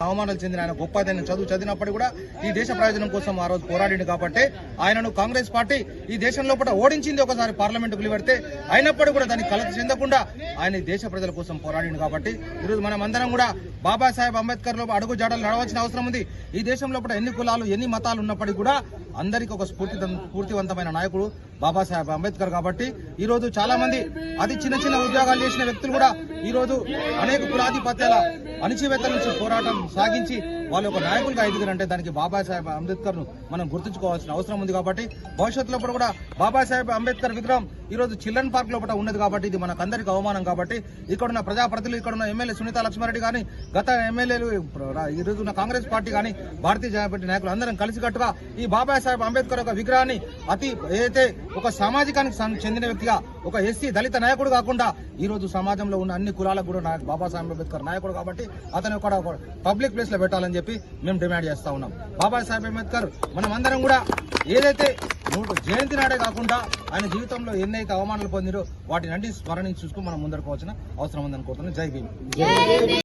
అవమానాలు చెందిన ఆయన గొప్ప ఆయన చదువు చదివినప్పటికీ కూడా ఈ దేశ ప్రయోజనం కోసం ఆ రోజు పోరాడిండు కాబట్టి ఆయనను కాంగ్రెస్ పార్టీ ఈ దేశం లోపల ఓడించింది ఒకసారి పార్లమెంటుకు నిలబెడితే అయినప్పటికీ కూడా దాన్ని కలత చెందకుండా ఆయన దేశ ప్రజల కోసం పోరాడిండు కాబట్టి ఈరోజు మనం అందరం కూడా బాబాసాహెబ్ అంబేద్కర్లో అడుగు జాడలు నడవలసిన అవసరం ఉంది. ఈ దేశంలో లోపల ఎన్ని కులాలు ఎన్ని మతాలు ఉన్నప్పటికీ కూడా అందరికీ ఒక స్ఫూర్తి స్ఫూర్తివంతమైన నాయకుడు బాబాసాహెబ్ అంబేద్కర్ కాబట్టి ఈ రోజు చాలా మంది అది చిన్న చిన్న ఉద్యోగాలు చేసిన వ్యక్తులు కూడా ఈ రోజు అనేక కులాధిపత్యాల అణిచివేతల నుంచి పోరాటం సాగించి వాళ్ళు ఒక నాయకులుగా ఎదిగారంటే దానికి బాబాసాహెబ్ అంబేద్కర్ను మనం గుర్తుంచుకోవాల్సిన అవసరం ఉంది కాబట్టి భవిష్యత్తులో కూడా బాబాసాహెబ్ అంబేద్కర్ విగ్రహం ఈ రోజు చిల్డ్రన్ పార్క్ లోపల ఉన్నది కాబట్టి ఇది మనకందరికి అవమానం కాబట్టి ఇక్కడ ఉన్న ప్రజాప్రతినిధులు ఇక్కడ ఉన్న ఎమ్మెల్యే సునీత లక్ష్మారెడ్డి కానీ గత ఎమ్మెల్యేలు ఈ ఉన్న కాంగ్రెస్ పార్టీ కానీ భారతీయ జనతా పార్టీ నాయకులు అందరం కలిసికట్టుగా ఈ బాబాసాహెబ్ అంబేద్కర్ యొక్క విగ్రహాన్ని అతి ఏదైతే ఒక సామాజికానికి చెందిన వ్యక్తిగా ఒక ఎస్సీ దళిత నాయకుడు కాకుండా ఈ రోజు సమాజంలో ఉన్న అన్ని కులాలకు కూడా నాయకు బాబాసాహెబ్ అంబేద్కర్ నాయకుడు కాబట్టి అతను కూడా ఒక పబ్లిక్ ప్లేస్లో పెట్టాలని చెప్పి మేము డిమాండ్ చేస్తా ఉన్నాం. బాబాసాహెబ్ అంబేద్కర్ మనం అందరం కూడా ఏదైతే మూడు జయంతి నాడే కాకుండా ఆయన జీవితంలో ఎన్నైతే అవమానాలు పొందిరో వాటిని అన్ని స్మరణించి చూసుకుని మనం ముందరకు వచ్చిన అవసరం ఉందని కోరుతున్నాం జై భీమ్.